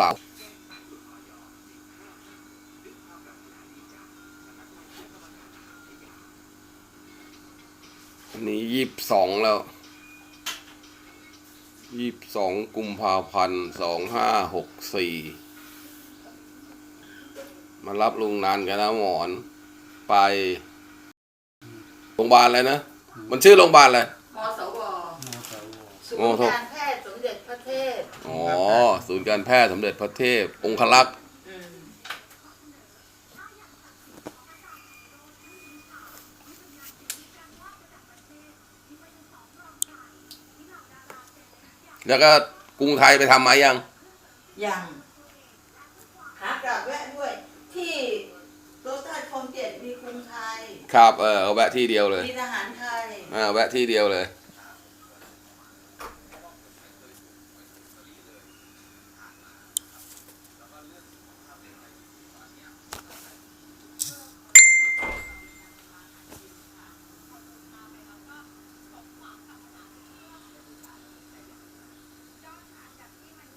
สาวอันนี้ยี่สิบสองแล้วยี่สิบสองกุมภาพันธ์สองห้าหกสี่มารับลุงนานกันนะหมอน ไปโรงพยาบาลอะไรนะ มันชื่อโรงพยาบาลอะไรมสวศูนโอ้ย์โหการแพทย์สม เด็จพระเทพอ๋อศูนย์การแพทย์สมเด็จพระเทพ องคลักษ์อืมแล้วก็กรุงไทยไปทำมายังยังหากลับแวะด้วย ที่โรตัสคลองเจ็ดมีกรุงไทย ครับเออเอาแวะที่เดียวเลยมีทหารไทย อ่าแวะที่เดียวเลย